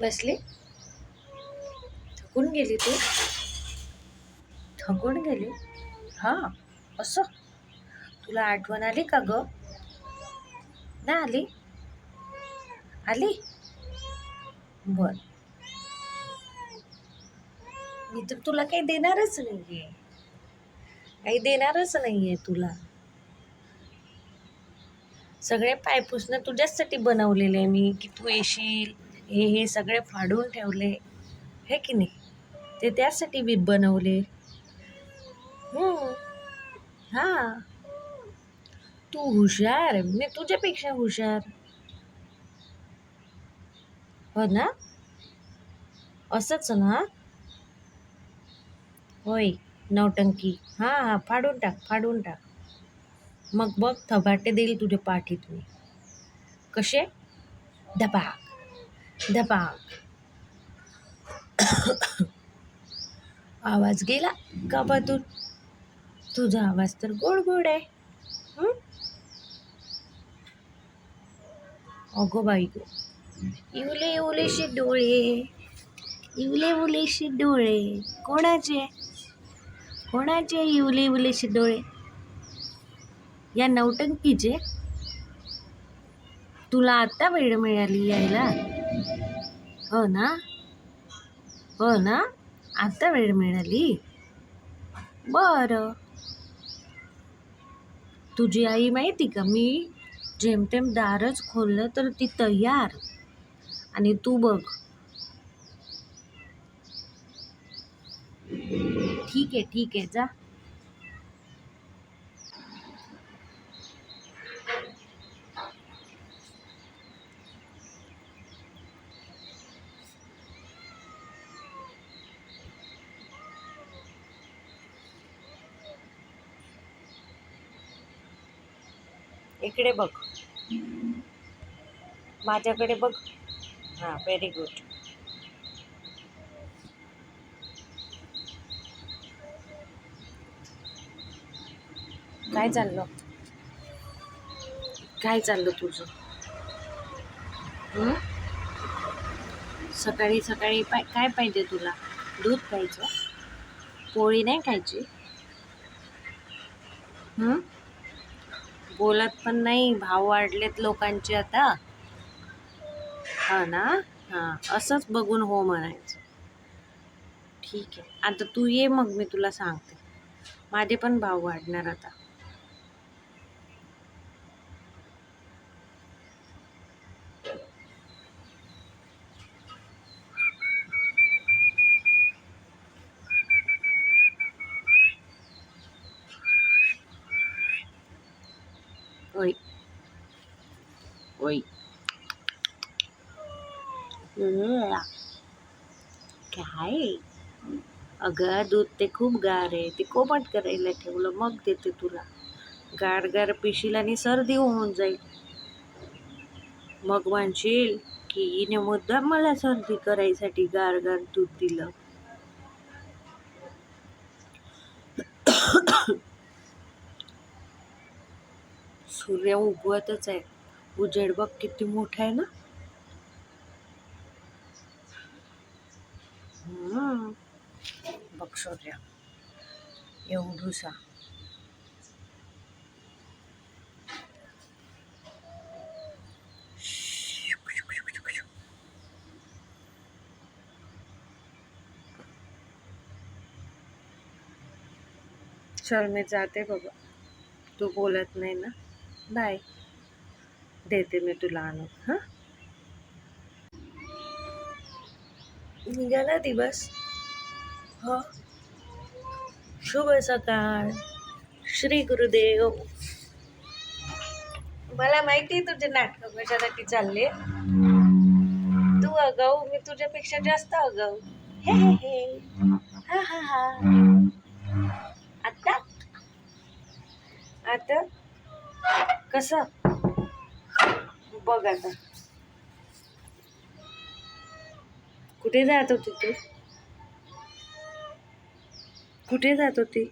बसली. थकून गेली तू? थकून गेली? हां असं? तुला आठवण आली का ग? नाही आली? आली? बर. मी तर तुला काही देणारच नाहीये. काही देणारच नाहीये तुला. सगळे पायपुसणं तुझ्याचसाठी बनवलेले आहे मी की तू येशील हे हे सगळे फाडून ठेवले. हे की नाही? ते त्यासाठी बी बनवले. हां हा. तू हुशार. मी तुझ्यापेक्षा हुशार. हो ना? असंच ना? होय नवटंकी हां हां फाडून टाक फाडून टाक. मग बघ थबाटे देईल तुझ्या पाठीत मी कसे? धबा. धपाक. आवाज गेला कापातून तुझा आवाज तर गोड गोड आहे. अगो बाई गो. इवले इवलेशे डोळे. इवले उलेशे डोळे. कोणाचे? कोणाचे इवले इवलेशे डोळे? या नवटंकीचे तुला आत्ता वेळ मिळाली यायला? हो ना? हो ना? आता वेळ मिळाली. बरं. तुझी आई माहिती का? मी जेमतेम दारच खोललं तर ती तयार. आणि तू बघ. ठीक आहे ठीक आहे. जा. इकडे बघ. माझ्याकडे बघ. हां व्हेरी गुड काय चाललं? काय चाललं तुझं? सकाळी सकाळी पाय काय पाहिजे तुला? दूध प्यायचं? पोळी नाही खायची? हं? बोलत पण नाही भाव वाढलेत लोकांचे आता. हा ना? हां असंच बघून हो म्हणायचं. ठीक आहे. आता तू ये मग मी तुला सांगते. माझे पण भाव वाढणार आता. ओय उआ. काय अगं दूध ते खूप गार आहे. ते कोमट करायला ठेवलं. मग देते तुला. गार गार पिशील आणि सर्दी होऊन जाईल. मग म्हणशील की हिने मुद्दाम मला सर्दी करायसाठी गार गार दूध दिलं. सूर्य उगवतच आहे. उजेड बघ किती मोठा आहे ना? बघ सूर्य. एवढूसा चल मी जाते बाबा. तू बोलत नाही ना. बाय. देते मी तुला आणून हां? निघाला दिवस. हो. शुभ सकाळ. श्री गुरुदेव. मला माहिती आहे तुझे नाटक कशासाठी चालले? तू अगाऊ मी तुझ्यापेक्षा जास्त अगाऊ हे हे हे. हा हा हा. आता? आता? कसं? बघ आता. कुठे जात होती तू? कुठे जात होती?